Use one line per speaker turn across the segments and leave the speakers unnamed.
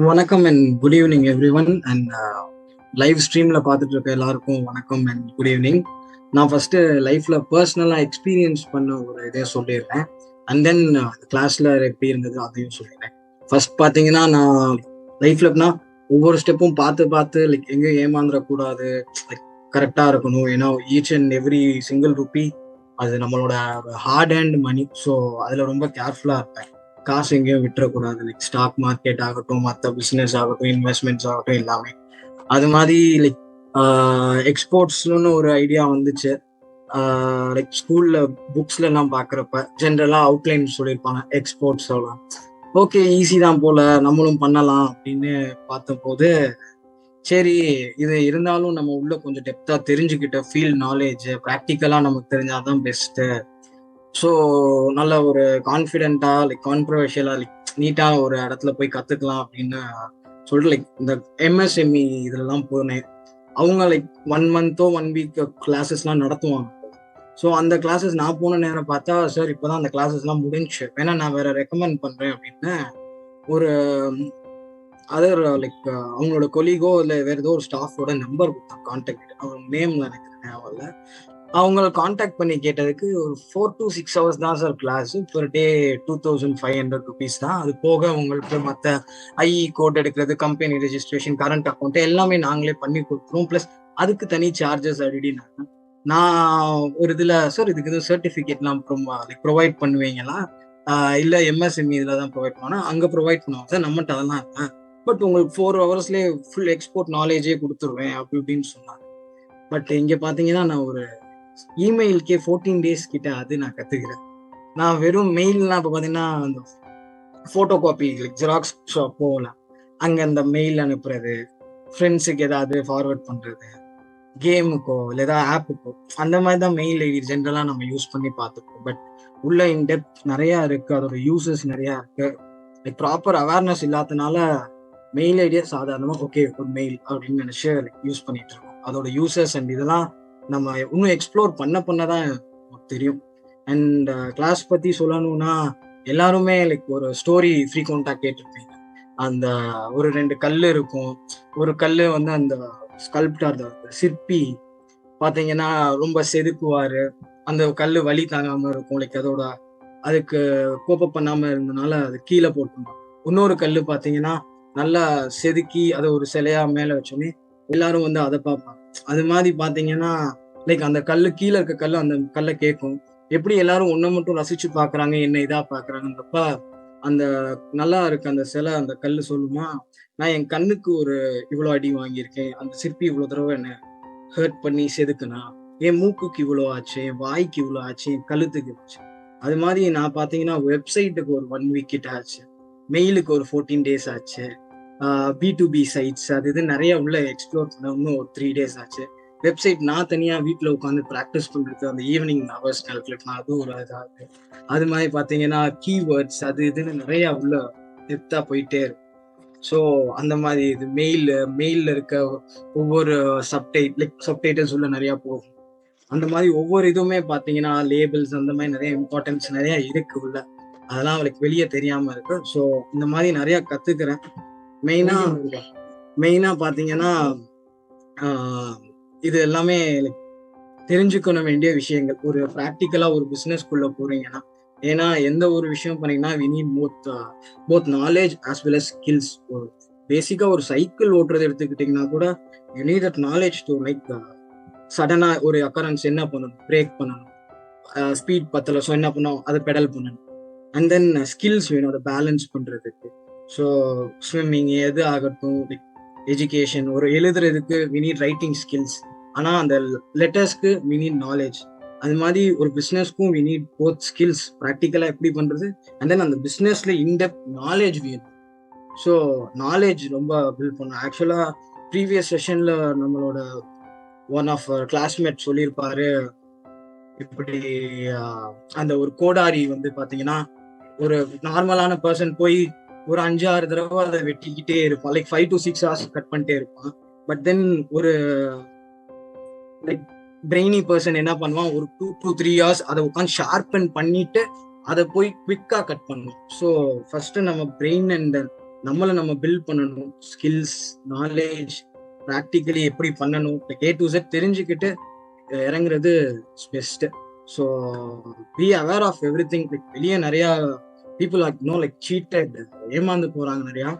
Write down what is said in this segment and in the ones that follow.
வணக்கம் and good evening everyone and live ஸ்ட்ரீம்ல பார்த்துட்டு இருக்க எல்லாருக்கும் வணக்கம் அண்ட் குட் ஈவினிங் நான் ஃபர்ஸ்ட் லைஃப்ல பர்சனலா எக்ஸ்பீரியன்ஸ் பண்ண ஒரு இதை சொல்லிடுறேன் அண்ட் தென் கிளாஸ்ல எப்படி இருந்தது அதையும் சொல்லிடுறேன். ஃபர்ஸ்ட் பாத்தீங்கன்னா நான் லைஃப்ல எப்படின்னா ஒவ்வொரு ஸ்டெப்பும் பார்த்து பார்த்து லைக் எங்கேயும் ஏமாந்துடக்கூடாது லைக் கரெக்டா இருக்கணும். ஏன்னா each and every single rupee அது நம்மளோட ஹார்ட் அண்ட் மணி ஸோ அதுல ரொம்ப கேர்ஃபுல்லா இருப்பேன். காசு எங்கேயும் விட்டுறக்கூடாது. லைக் ஸ்டாக் மார்க்கெட் ஆகட்டும் மற்ற பிஸ்னஸ் ஆகட்டும் இன்வெஸ்ட்மெண்ட்ஸ் ஆகட்டும் எல்லாமே. அது மாதிரி லைக் எக்ஸ்போர்ட்ஸ்னு ஒரு ஐடியா வந்துச்சு. லைக் ஸ்கூல்ல புக்ஸ்ல எல்லாம் பாக்குறப்ப ஜென்ரலா அவுட்லைன் சொல்லியிருப்பாங்க எக்ஸ்போர்ட்ஸ் எல்லாம். ஓகே ஈஸி தான் போல நம்மளும் பண்ணலாம் அப்படின்னு பார்த்தபோது சரி இது இருந்தாலும் நம்ம உள்ள கொஞ்சம் டெப்தா தெரிஞ்சுக்கிட்ட ஃபீல்ட் நாலேஜ் ப்ராக்டிக்கலா நமக்கு தெரிஞ்சாதான் பெஸ்ட்டு ஸோ நல்ல ஒரு கான்ஃபிடென்ட்டா லைக் கான்ட்ரவர்ஷியலா லைக் நீட்டா ஒரு இடத்துல போய் கத்துக்கலாம் அப்படின்னு சொல்லிட்டு லைக் இந்த எம்எஸ்எம்இ இதெல்லாம் போனேன். அவங்க லைக் ஒன் மந்த்தோ ஒன் வீக் கிளாஸஸ்லாம் நடத்துவாங்க. ஸோ அந்த கிளாஸஸ் நான் போன நேரம் பார்த்தா சார் இப்போதான் அந்த கிளாஸஸ்லாம் முடிஞ்சு வேணா நான் வேற ரெக்கமெண்ட் பண்றேன் அப்படின்னு ஒரு அதர் லைக் அவங்களோட கொலீகோ இல்லை வேற ஏதோ ஒரு ஸ்டாஃபோட நம்பர் கொடுத்தான் கான்டாக்ட் அவங்க நேம்ல எனக்கு ஞாபகம் இல்லை. அவங்கள காண்டாக்ட் பண்ணி கேட்டதுக்கு ஒரு ஃபோர் டு சிக்ஸ் ஹவர்ஸ் தான் sir class per day two thousand five hundred rupees தான். அது போக உங்களுக்கு மற்ற ஐஇ கோட் எடுக்கிறது கம்பெனி ரெஜிஸ்ட்ரேஷன் கரண்ட் அக்கௌண்ட் எல்லாமே நாங்களே பண்ணி கொடுத்துருவோம். ப்ளஸ் அதுக்கு தனி சார்ஜஸ் அப்படின்னாங்க நான் ஒரு இதில் சார் இதுக்கு எதுவும் சர்டிஃபிகேட்லாம் லைக் ப்ரொவைட் பண்ணுவீங்களா? இல்லை எம்எஸ்எம்இ இதில் தான் ப்ரொவைட் பண்ணா அங்கே ப்ரொவைட் பண்ணுவாங்க. சார் நம்மகிட்ட அதெல்லாம் இருக்கேன் பட் உங்களுக்கு ஃபோர் ஹவர்ஸ்லேயே ஃபுல் எக்ஸ்போர்ட் நாலேஜே கொடுத்துருவேன் அப்படி இப்படின்னு சொன்னாங்க. பட் இங்கே பார்த்தீங்கன்னா நான் ஒரு இமெயிலுக்கே ஃபோர்டீன் டேஸ் கிட்ட அது நான் கத்துக்கிறேன். நான் வெறும் மெயில்லாம் இப்போ பார்த்தீங்கன்னா அந்த ஃபோட்டோ காப்பி ஜெராக்ஸ் ஷாப் போகல அங்கே அந்த மெயில் அனுப்புறது ஃப்ரெண்ட்ஸுக்கு ஏதாவது ஃபார்வர்ட் பண்ணுறது கேமுக்கோ இல்லை ஏதாவது ஆப்புக்கோ அந்த மாதிரி தான் மெயில் ஐடி ஜென்ரலாக நம்ம யூஸ் பண்ணி பார்த்துப்போம். பட் உள்ள இன்டெப்த் நிறையா இருக்குது அதோட யூசஸ் நிறையா இருக்குது லைக் ப்ராப்பர் அவேர்னஸ் இல்லாதனால மெயில் ஐடியா சாதாரணமாக ஓகே ஒரு மெயில் அப்படின்னு நினச்சி யூஸ் பண்ணிட்டு இருக்கோம். அதோட யூசஸ் அண்ட் இதெல்லாம் நம்ம இன்னும் எக்ஸ்ப்ளோர் பண்ண பண்ண தான் தெரியும். அண்ட் கிளாஸ் பற்றி சொல்லணும்னா எல்லாருமே லைக் ஒரு ஸ்டோரி ஃப்ரீக்வெண்டா கேட்டிருப்பீங்க. அந்த ஒரு ரெண்டு கல் இருக்கும். ஒரு கல் வந்து அந்த ஸ்கல்ப்டர் சிற்பி பார்த்தீங்கன்னா ரொம்ப செதுக்குவார். அந்த கல் வலி தாங்காமல் இருக்கும். லைக் அதோட அதுக்கு கோப்ப பண்ணாமல் இருந்தனால அது கீழே போட்டுருந்தோம் இன்னொரு கல் பார்த்தீங்கன்னா நல்லா செதுக்கி அதை ஒரு சிலையா மேலே வச்சோன்னே எல்லாரும் வந்து அதை பார்ப்பாங்க. அது மாதிரி பாத்தீங்கன்னா லைக் அந்த கல்லு கீழே இருக்க கல்லு அந்த கல்லை கேட்கும் எப்படி எல்லாரும் ஒன்றை மட்டும் ரசிச்சு பாக்குறாங்க என்ன இதா பாக்குறாங்கன்றப்ப அந்த நல்லா இருக்கு அந்த சிலை அந்த கல் சொல்லுமா நான் என் கண்ணுக்கு ஒரு இவ்வளோ அடி வாங்கியிருக்கேன். அந்த சிற்பி இவ்வளோ தடவை என்ன ஹர்ட் பண்ணி செதுக்குனா என் மூக்குக்கு இவ்வளோ ஆச்சு என் வாய்க்கு இவ்வளோ ஆச்சு என் கழுத்துக்கு ஆச்சு. அது மாதிரி நான் பார்த்தீங்கன்னா வெப்சைட்டுக்கு ஒரு ஒன் வீக் கிட்ட ஆச்சு. மெயிலுக்கு ஒரு ஃபோர்டீன் டேஸ் ஆச்சு. பி டு பி சைட்ஸ் அது இது நிறைய உள்ள எக்ஸ்ப்ளோர் பண்ண இன்னும் ஒரு த்ரீ டேஸ் ஆச்சு. வெப்சைட் நான் தனியாக வீட்டில் உட்காந்து ப்ராக்டிஸ் பண்ணுறது அந்த ஈவினிங் ஹவர்ஸ் கால்குலேட் பண்ண அதுவும் ஒரு இதாக அது மாதிரி பார்த்தீங்கன்னா கீவேர்ட்ஸ் அது இதுன்னு நிறைய உள்ள டெப்த்தாக போயிட்டே இருக்கும் ஸோ அந்த மாதிரி இது மெயில் மெயிலில் இருக்க ஒவ்வொரு சப்டைட் லைக் சப்டைட்டில்ஸ் உள்ள நிறையா போகும். அந்த மாதிரி ஒவ்வொரு இதுவுமே பார்த்தீங்கன்னா லேபிள்ஸ் அந்த மாதிரி நிறைய இம்பார்ட்டன்ஸ் நிறையா இருக்கு உள்ள. அதெல்லாம் அவளுக்கு வெளியே தெரியாமல் இருக்கு. ஸோ இந்த மாதிரி நிறையா கற்றுக்கிறேன் மெயினா மெயினா பாத்தீங்கன்னா இது எல்லாமே தெரிஞ்சுக்கணும் வேண்டிய விஷயங்கள். ஒரு ப்ராக்டிக்கலா ஒரு பிசினஸ்க்குள்ள போறீங்கன்னா ஏன்னா எந்த ஒரு விஷயம் பண்ணீங்கன்னா we need both both knowledge as well as skills பேசிக்கா ஒரு சைக்கிள் ஓட்டுறது எடுத்துக்கிட்டீங்கன்னா கூட you need that knowledge to like சடனா ஒரு அக்கரன்ஸ் என்ன பண்ணணும்? பிரேக் பண்ணணும். ஸ்பீட் பத்தல ஸோ என்ன பண்ணணும்? அதை பெடல் பண்ணணும். அண்ட் தென் ஸ்கில்ஸ் வேணும். அதை பேலன்ஸ் பண்றதுக்கு. ஸோ ஸ்விம்மிங் எது ஆகட்டும் எஜுகேஷன் ஒரு எழுதுறதுக்கு வி நீட் ரைட்டிங் ஸ்கில்ஸ் ஆனால் அந்த லெட்டர்ஸ்க்கு வி நீட் நாலேஜ் அது மாதிரி ஒரு பிஸ்னஸ்க்கும் வி நீட் போத் ஸ்கில்ஸ் ப்ராக்டிக்கலாக எப்படி பண்ணுறது அண்ட் தென் அந்த பிஸ்னஸில் இன்டெப் நாலேஜ் வேணும். ஸோ நாலேஜ் ரொம்ப பில்ட் பண்ணும் ஆக்சுவலாக ப்ரீவியஸ் செஷனில் நம்மளோட ஒன் ஆஃப் கிளாஸ்மேட் சொல்லியிருப்பாரு. இப்படி அந்த ஒரு கோடாரி வந்து பார்த்தீங்கன்னா ஒரு நார்மலான பர்சன் போய் ஒரு அஞ்சு ஆறு தடவை அதை வெட்டிக்கிட்டே இருப்பான். Like five to six hours cut பண்ணிட்டே இருப்பான். பட் தென் ஒரு லைக் பிரெய்னி பர்சன் என்ன பண்ணுவான்? ஒரு டூ டூ த்ரீ ஹவர்ஸ் அதை உட்காந்து ஷார்பன் பண்ணிட்டு அதை போய் குவிக்காக கட் பண்ணணும் ஸோ ஃபர்ஸ்ட் நம்ம பிரெயின் அண்ட் நம்மளை நம்ம பில்ட் பண்ணணும். ஸ்கில்ஸ் நாலேஜ் ப்ராக்டிக்கலி எப்படி பண்ணணும்? ஏ டு செட் தெரிஞ்சுக்கிட்டு இறங்குறது best so be aware of everything வெளியே நிறையா people are no like cheated ஏமாந்து போறாங்க நிறையா.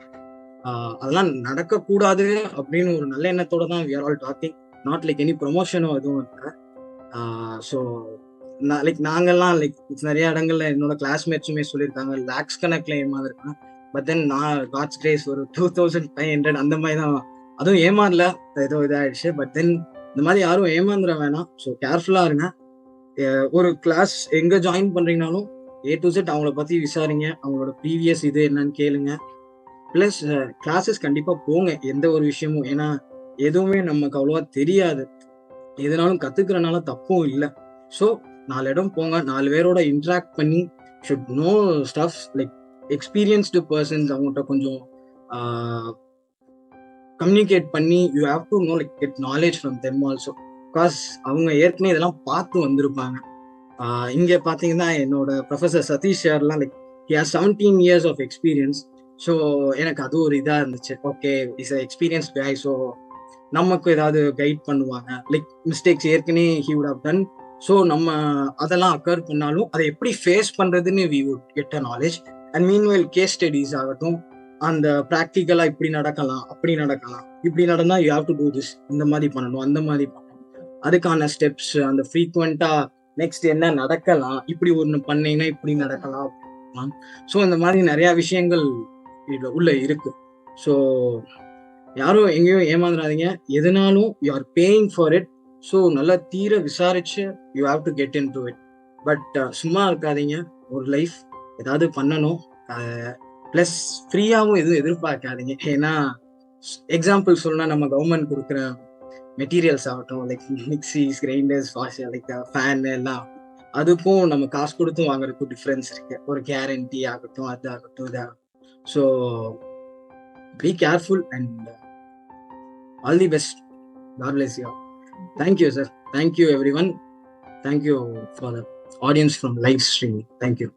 அதெல்லாம் நடக்கக்கூடாது அப்படின்னு ஒரு நல்ல எண்ணத்தோட தான் we are all talking not like any ப்ரொமோஷனோ எதுவும் இல்லை. ஸோ லைக் நாங்கெல்லாம் லைக் நிறைய இடங்கள்ல என்னோட கிளாஸ்மேட்ஸுமே சொல்லியிருக்காங்க லேக்ஸ் கணக்கில் ஏமாந்துருக்கேன். பட் தென் நான் காட்ஸ் கிரேஸ் ஒரு டூ தௌசண்ட் ஃபைவ் ஹண்ட்ரட் அந்த மாதிரி தான். அதுவும் ஏமாறல ஏதோ இதாகிடுச்சு பட் தென் இந்த மாதிரி யாரும் ஏமாந்துட வேணாம். ஸோ கேர்ஃபுல்லாக இருங்க. ஒரு கிளாஸ் எங்கே ஜாயின் பண்ணுறீங்கனாலும் ஏ டு செட் அவங்கள பற்றி விசாரிங்க. அவங்களோட ப்ரீவியஸ் இது என்னன்னு கேளுங்க. ப்ளஸ் கிளாஸஸ் கண்டிப்பாக போங்க. எந்த ஒரு விஷயமும். ஏன்னா எதுவுமே நமக்கு அவ்வளோவா தெரியாது. எதுனாலும் கற்றுக்கிறனால தப்பும் இல்லை. ஸோ நாலு இடம் போங்க. நாலு பேரோட இன்ட்ராக்ட் பண்ணி should know stuffs like experienced persons அவங்ககிட்ட கொஞ்சம் கம்யூனிகேட் பண்ணி you have to know like get knowledge from them also because அவங்க ஏற்கனவே இதெல்லாம் பார்த்து வந்திருப்பாங்க. இங்கே பார்த்தீங்கன்னா என்னோட ப்ரொஃபஸர் சதீஷ் சார்லாம் like here seventeen years of experience so எனக்கு அது ஒரு இதாக இருந்துச்சு. Okay is experience guy so நமக்கு ஏதாவது கைட் பண்ணுவாங்க. லைக் மிஸ்டேக்ஸ் ஏற்கனவே he would have done so நம்ம அதெல்லாம் அக்கர் பண்ணாலும் அதை எப்படி ஃபேஸ் பண்ணுறதுன்னு we would get a knowledge and meanwhile case studies ஆகட்டும் அந்த ப்ராக்டிக்கலாக இப்படி நடக்கலாம் அப்படி நடக்கலாம். இப்படி நடந்தால் you have to do this இந்த மாதிரி பண்ணணும் அந்த மாதிரி பண்ணணும். அதுக்கான ஸ்டெப்ஸ் அந்த ஃப்ரீக்வெண்ட்டாக நெக்ஸ்ட் என்ன நடக்கலாம்? இப்படி ஒன்று பண்ணீங்கன்னா இப்படி நடக்கலாம். ஸோ இந்த மாதிரி நிறைய விஷயங்கள் உள்ள இருக்கு. ஸோ யாரும் எங்கேயும் ஏமாந்துடாதீங்க எதுனாலும் you are paying for it so நல்லா தீர விசாரிச்சு you have to get into it but சும்மா இருக்காதீங்க. ஒரு லைஃப் ஏதாவது பண்ணணும். ப்ளஸ் ஃப்ரீயாகவும் எதுவும் எதிர்பார்க்காதீங்க. ஏன்னா எக்ஸாம்பிள் சொல்லணும்னா நம்ம கவர்மெண்ட் கொடுக்குற மெட்டீரியல்ஸ் ஆகட்டும் like mixies grinders washer like fan எல்லாம். அதுக்கும் நம்ம காசு கொடுத்து வாங்குறதுக்கும் டிஃப்ரென்ஸ் இருக்கு. ஒரு கேரண்டி ஆகட்டும் அது ஆகட்டும் இதாகட்டும் so be careful and all the best God bless you thank you sir thank you everyone thank you for the audience from live streaming thank you